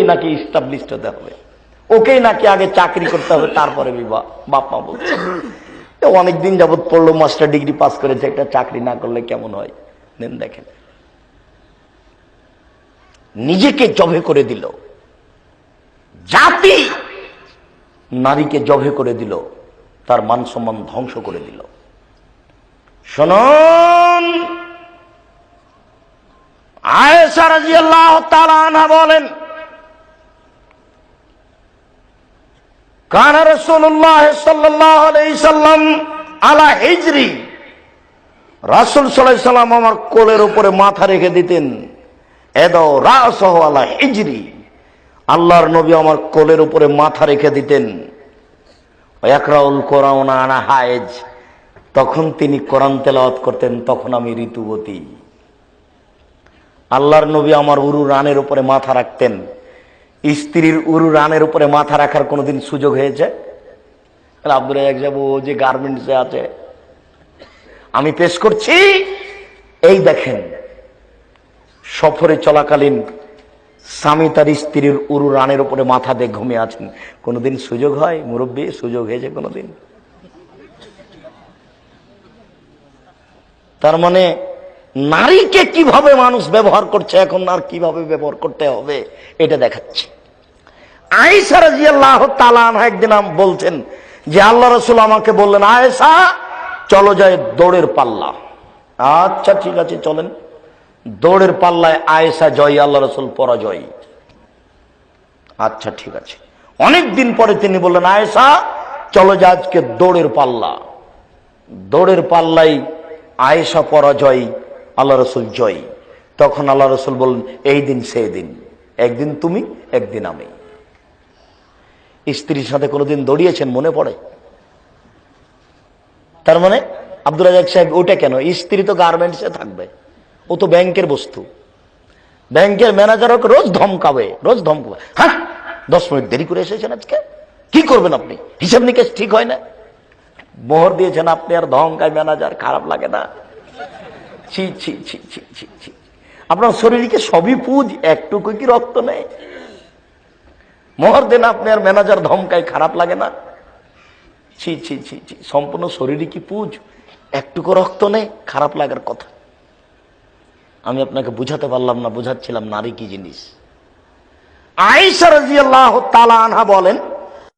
নাকি ইস্টাবলিশড হতে হবে। ওকেই নাকি আগে চাকরি করতে হবে, তারপরে বিবাহ। বাপ মা বলছে অনেকদিন যাবৎ পড়ল মাস্টার ডিগ্রি পাস করেছে, একটা চাকরি না করলে কেমন হয়? নেন দেখেন, নিজেকে জবে করে দিল। জাতি নারীকে জবে করে দিল, তার মান সম্মান ধ্বংস করে দিল। শুনুন তাআলা বলেন কানা আলাইহি সাল্লাম আলা হিজরি। রাসূল সাল্লাম আমার কোলের উপরে মাথা রেখে দিতেন। এদাও রাসহ আলা হিজরি। আল্লাহর নবী আমার কোলের উপরে মাথা রেখে দিতেন। একরাউল কোরআন আনা হায়েজ। তখন তিনি কোরআন তেলাওয়াত করতেন, তখন আমি ঋতুবতী। আল্লাহর নবী আমার উরু রানের উপরে মাথা রাখতেন। স্ত্রীর উরু রানের উপরে মাথা রাখার কোনোদিন সুযোগ হয়েছে? আব্দুল রাজাক সাহেব, ও যে গার্মেন্টসে আছে, আমি পেশ করছি, এই দেখেন, সফরে চলাকালীন স্বামী তার স্ত্রীর উরু রানের উপরে মাথা দিয়ে ঘুমিয়ে আছেন। কোনোদিন সুযোগ হয়? মুরব্বী, সুযোগ হয়েছে কোনোদিন? তার মানে নারীকে কীভাবে মানুষ ব্যবহার করছে, এখন আর কীভাবে ব্যবহার করতে হবে, এটা দেখাচ্ছে। আয়েশা রাজিয়াল্লাহ তালান একদিন আম- বলছেন যে আল্লাহ রসুল আমাকে বললেন, আয়েশা, চলো যায় দৌড়ের পাল্লা। আচ্ছা ঠিক আছে, চলেন। দৌড়ের পাল্লায় আয়েশা জয়, আল্লাহ রসুল পরাজয়। আচ্ছা ঠিক আছে। অনেক দিন পরে তিনি বললেন, আয়েশা, চলো যা আজকে দৌড়ের পাল্লা। দৌড়ের পাল্লাই আয়েশা পরাজয়, আল্লাহ রসুল জয়। তখন আল্লাহ রসুল বললেন, এই দিন সেই দিন। একদিন তুমি, একদিন আমি। স্ত্রীর সাথে কোনোদিন দৌড়িয়েছেন, মনে পড়ে? তার মানে আব্দুল রাজাক সাহেব, ওটা কেন? স্ত্রী তো গার্মেন্টসে থাকবে, ও তো ব্যাংকের বস্তু। ব্যাংকের ম্যানেজার ওকে রোজ ধমকাবে রোজ ধমকাবে। হ্যাঁ দশ মিনিট দেরি করে এসেছেন আজকে? কি করবেন আপনি? হিসাব নিকেশ ঠিক হয় না? মোহর দিয়েছেন আপনি আর ধমকায় ম্যানেজার, খারাপ লাগে না। ছি ছি ছি ছি ছি ছি। আপনার শরীরকে সবই পুজ? একটুকু কি রক্ত নেই? মোহর দেন আপনার ম্যানেজার ধমকায় খারাপ লাগে না। ছি ছি ছি ছি, সম্পূর্ণ শরীরই কি পুজ? একটুকু রক্ত নেই, খারাপ লাগার কথা। আমি আপনাকে বুঝাতে পারলাম না, বুঝাচ্ছিলাম নারী কি জিনিস। আইসার বলেন